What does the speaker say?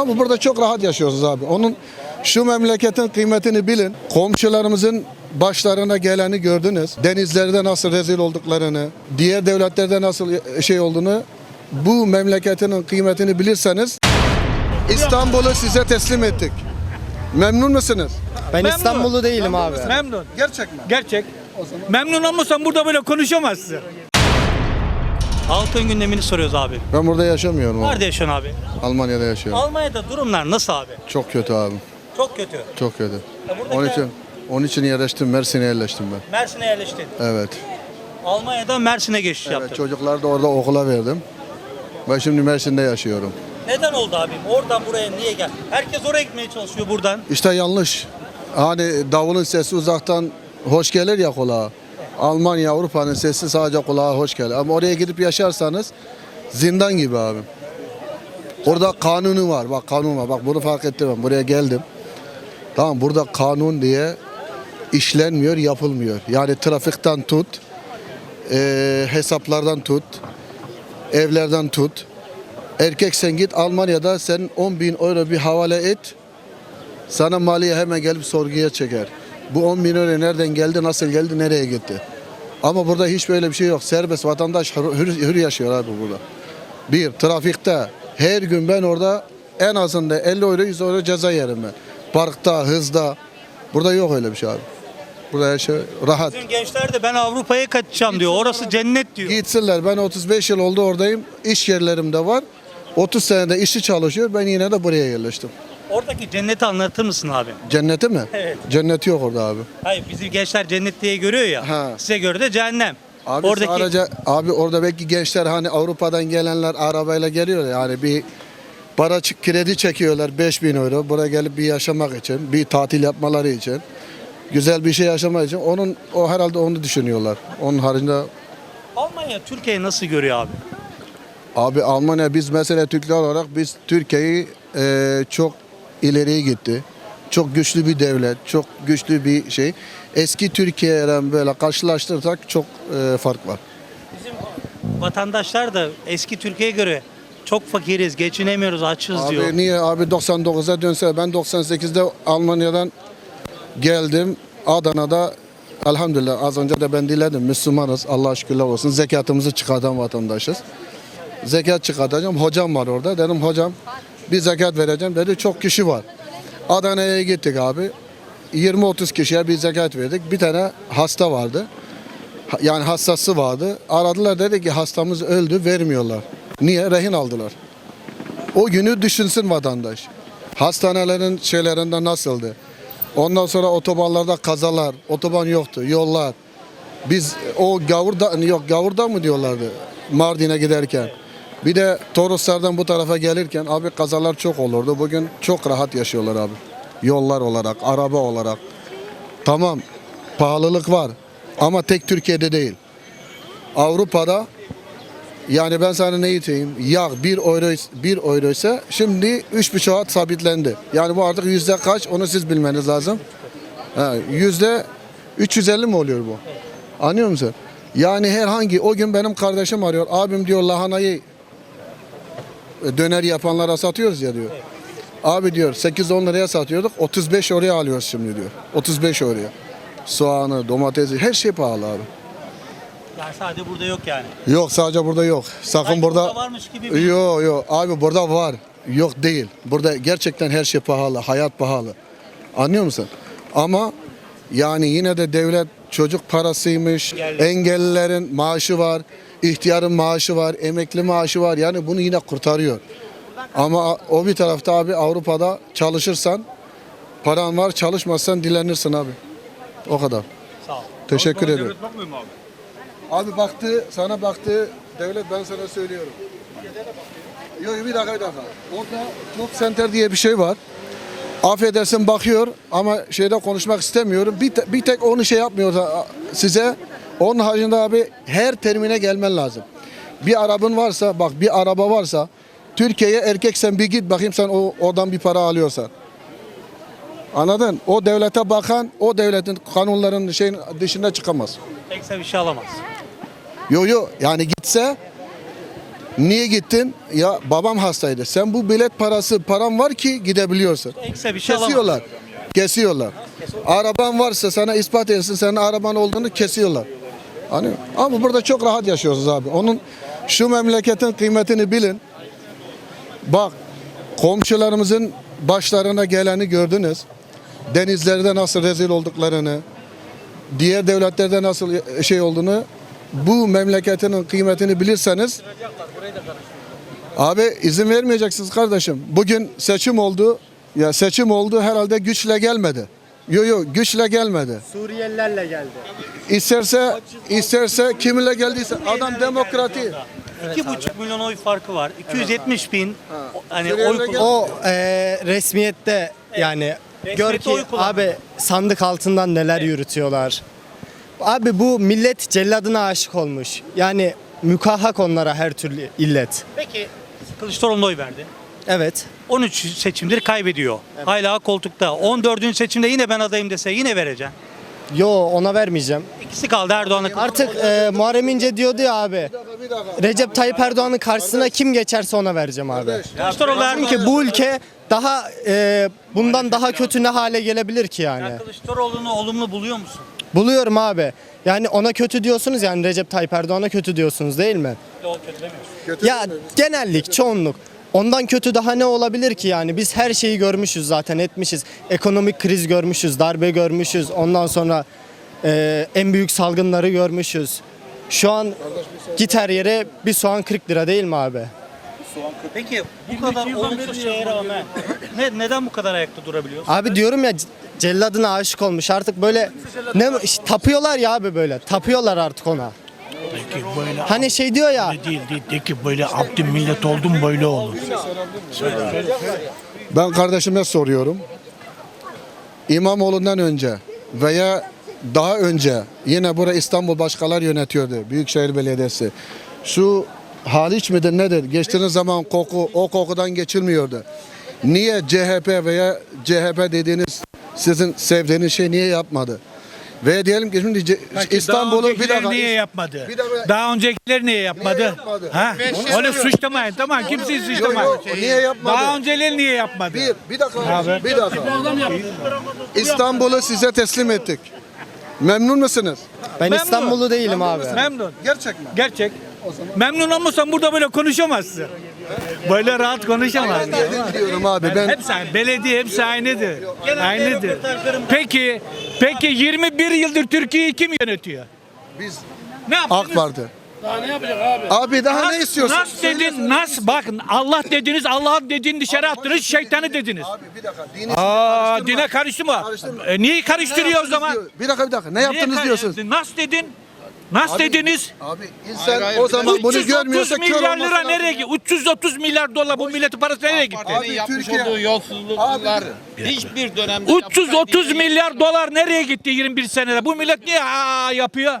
Ama burada çok rahat yaşıyoruz abi. Onun şu memleketin kıymetini bilin. Komşularımızın başlarına geleni gördünüz. Denizlerde nasıl rezil olduklarını, diğer devletlerde nasıl şey olduğunu bu memleketinin kıymetini bilirseniz İstanbul'u size teslim ettik. Memnun musunuz? Ben Memnun. İstanbullu değilim abi. Memnun. Gerçek mi? Gerçek. Memnun olmasan burada böyle konuşamazsın. Halkın gündemini soruyoruz abi. Ben burada yaşamıyorum. Nerede yaşıyorsun abi? Almanya'da yaşıyorum. Almanya'da durumlar nasıl abi? Çok kötü abi. Çok kötü. Çok kötü. Buradaki- Onun için onun için yerleştim. Mersin'e yerleştim ben. Mersin'e yerleştin. Evet. Almanya'dan Mersin'e geçiş Evet, yaptın. çocukları da orada okula verdim. Ben şimdi Mersin'de yaşıyorum. Neden oldu abim? Oradan buraya niye gel? Herkes oraya gitmeye çalışıyor buradan. İşte yanlış. Hani davulun sesi uzaktan hoş gelir ya kulağa. Almanya, Avrupa'nın sesi sadece kulağa hoş gelir. Ama oraya gidip yaşarsanız zindan gibi abi. Orada kanunu var. Bak kanun var. Bak bunu fark ettim ben. Buraya geldim. Tamam burada kanun diye işlenmiyor, yapılmıyor. Yani trafikten tut, eee, hesaplardan tut, evlerden tut. Erkek sen git Almanya'da sen 10 bin euro bir havale et. Sana maliye hemen gelip sorguya çeker. Bu 10 bin euro nereden geldi, nasıl geldi, nereye gitti? Ama burada hiç böyle bir şey yok. Serbest vatandaş hür, hür- yaşıyor abi burada. Bir, trafikte her gün ben orada en azında 50 euro 100 euro ceza yerim ben. Parkta, hızda. Burada yok öyle bir şey abi. Burada her şey rahat. Bizim gençler de ben Avrupa'ya kaçacağım diyor. Orası cennet diyor. Gitsinler. Ben 35 yıl oldu oradayım. İş yerlerim de var. 30 senede işi çalışıyor. Ben yine de buraya yerleştim. Oradaki cenneti anlatır mısın abi? Cenneti mi? Evet. Cenneti yok orada abi. Hayır bizim gençler cennet diye görüyor ya. Ha. Size göre de cehennem. Abi Oradaki sadece abi orada belki gençler hani Avrupa'dan gelenler arabayla geliyor yani bir para kredi çekiyorlar 5000 euro buraya gelip bir yaşamak için, bir tatil yapmaları için, güzel bir şey yaşamak için onun o herhalde onu düşünüyorlar. Onun haricinde Almanya Türkiye'yi nasıl görüyor abi? abi Almanya biz mesela Türkler olarak biz Türkiye'yi e, çok ileriye gitti. Çok güçlü bir devlet, çok güçlü bir şey. Eski Türkiye'yle böyle karşılaştırırsak çok e, fark var. Bizim vatandaşlar da eski Türkiye'ye göre çok fakiriz, geçinemiyoruz, açız diyor. Abi niye abi 99'a dönse ben 98'de Almanya'dan geldim Adana'da elhamdülillah az önce de ben diledim Müslümanız Allah şükürler olsun zekatımızı çıkartan vatandaşız. Zekat çıkartacağım hocam var orada dedim hocam bir zekat vereceğim dedi çok kişi var. Adana'ya gittik abi 20-30 kişiye bir zekat verdik bir tane hasta vardı. Yani hastası vardı. Aradılar dedi ki hastamız öldü vermiyorlar. Niye? Rehin aldılar. O günü düşünsün vatandaş. Hastanelerin şeylerinde nasıldı? Ondan sonra otobanlarda kazalar, otoban yoktu, yollar. Biz o gavurda yok gavurda mı diyorlardı Mardin'e giderken. Bir de Toroslardan bu tarafa gelirken abi kazalar çok olurdu. Bugün çok rahat yaşıyorlar abi. Yollar olarak, araba olarak. Tamam pahalılık var ama tek Türkiye'de değil. Avrupa'da yani ben sana ne diyeyim? Yağ 1 euro 1 euro ise şimdi 3,5'a sabitlendi. Yani bu artık yüzde kaç onu siz bilmeniz lazım. Ha, yüzde 350 mi oluyor bu? Anlıyor musun? Yani herhangi o gün benim kardeşim arıyor. Abim diyor lahanayı döner yapanlara satıyoruz ya diyor. Abi diyor 8-10 liraya satıyorduk 35 oraya alıyoruz şimdi diyor. 35 oraya. Soğanı, domatesi her şey pahalı abi. Yani sadece burada yok yani. Yok sadece burada yok. Sakın Sanki burada burada varmış gibi bir- Yok yok abi burada var. Yok değil. Burada gerçekten her şey pahalı. Hayat pahalı. Anlıyor musun? Ama yani yine de devlet çocuk parasıymış. Engellilerin maaşı var. İhtiyarın maaşı var. Emekli maaşı var. Yani bunu yine kurtarıyor. Ama o bir tarafta abi Avrupa'da çalışırsan paran var çalışmazsan dilenirsin abi. O kadar. Sağ ol. Teşekkür ederim. Devlet bakmıyor mu abi? Abi baktı, sana baktı. Devlet ben sana söylüyorum. Yok bir dakika bir dakika. Orada Job Center diye bir şey var. Affedersin bakıyor ama şeyde konuşmak istemiyorum. Bir, te- bir tek onu şey yapmıyor size. Onun haricinde abi her termine gelmen lazım. Bir arabın varsa bak bir araba varsa Türkiye'ye erkeksen bir git bakayım sen o oradan bir para alıyorsan. Anladın? O devlete bakan o devletin kanunların şeyin dışına çıkamaz. Tekse bir şey alamaz. Yo yo yani gitse Niye gittin? Ya babam hastaydı. Sen bu bilet parası param var ki gidebiliyorsun. Ekstra bir şey alamaz. Kesiyorlar. Kesiyorlar. Araban varsa sana ispat etsin senin araban olduğunu kesiyorlar. Hani ama burada çok rahat yaşıyoruz abi. Onun şu memleketin kıymetini bilin. Bak komşularımızın başlarına geleni gördünüz. Denizlerde nasıl rezil olduklarını, diğer devletlerde nasıl şey olduğunu bu memleketinin kıymetini bilirseniz Abi izin vermeyeceksiniz kardeşim. Bugün seçim oldu. Ya seçim oldu herhalde güçle gelmedi. Yo yo güçle gelmedi. Suriyelilerle geldi. İsterse isterse kiminle geldiyse adam demokrati. İki buçuk milyon oy farkı var. 270 bin hani oy kullan. O e, resmiyette yani gör Resmiyette ki oy kullandı. abi sandık altından neler yürütüyorlar. Abi bu millet celladına aşık olmuş. Yani mükahhak onlara her türlü illet. Peki Kılıçdaroğlu'na oy verdi. Evet. 13 seçimdir kaybediyor. Hala koltukta. 14. seçimde yine ben adayım dese yine vereceğim. Yo ona vermeyeceğim. İkisi kaldı Erdoğan'a. Artık e, Muharrem İnce diyordu ya abi. Recep Tayyip Erdoğan'ın karşısına kim geçerse ona vereceğim abi. Kılıçdaroğlu Erdoğan. Çünkü bu ülke daha e, bundan daha kötü ne hale gelebilir ki yani? Kılıçdaroğlu'nu olumlu buluyor musun? Buluyorum abi. Yani ona kötü diyorsunuz yani Recep Tayyip Erdoğan'a kötü diyorsunuz değil mi? Yok kötülemiyorsun. Ya genellik, çoğunluk. Ondan kötü daha ne olabilir ki yani? Biz her şeyi görmüşüz zaten etmişiz. Ekonomik kriz görmüşüz, darbe görmüşüz. Ondan sonra e, en büyük salgınları görmüşüz. Şu an git her yere bir soğan 40 lira değil mi abi? Peki bu kadar olumsuz şeye rağmen ne, neden bu kadar ayakta durabiliyorsun? Abi diyorum ya celladına aşık olmuş artık böyle ne tapıyorlar ya abi böyle tapıyorlar artık ona. Peki böyle Hani şey diyor ya değil, değil, de ki böyle abdü millet oldum böyle olur. Ben kardeşime soruyorum. İmamoğlu'ndan önce veya daha önce yine burada İstanbul başkalar yönetiyordu. Büyükşehir Belediyesi. Şu haliç midir nedir? Geçtiğiniz zaman koku o kokudan geçilmiyordu. Niye CHP veya CHP dediğiniz sizin sevdiğiniz şey niye yapmadı? Ve diyelim ki şimdi İstanbul'u bir dakika niye yapmadı? Bir dakika. Daha öncekiler niye yapmadı? Niye yapmadı? Ha? Öyle suçlamayın tamam kimseyi Yok, suçlamayın. yok, niye yapmadı? Daha önceler niye yapmadı? Bir, bir dakika. Bir dakika. İstanbul'u size teslim ettik. Memnun musunuz? ben Memnun. İstanbullu değilim abi. Memnun. Gerçek mi? Gerçek. Memnun olmasan burada böyle konuşamazsın. Böyle rahat konuşamazsın. diyorum abi ben Hepsi aynı. Belediye hepsi aynıdır. Aynıdır. Peki, peki 21 yıldır Türkiye'yi kim yönetiyor? biz Ne yaptınız? AK Parti. Abi daha ne istiyorsun? Nas dedin, nas bakın Allah dediniz, Allah dediğini dışarı attınız, şeytanı dediniz. Abi bir dakika. Dini Aa, dine karıştırma. Karıştırma. E, niye karıştırıyor o zaman? Bir dakika bir dakika. Ne yaptınız Niye diyorsunuz? kar- Nas dedin. Nas dediniz. Abi insan o zaman bunu 330 görmüyorsa kör milyar olması lira lazım. nereye gitti? 330 milyar dolar bu milletin parası nereye gitti? Abi yapmış Türkiye olduğu yolsuzluklar hiçbir dönemde 330 milyar dolar nereye gitti 21 senede? Bu millet niye aa yapıyor?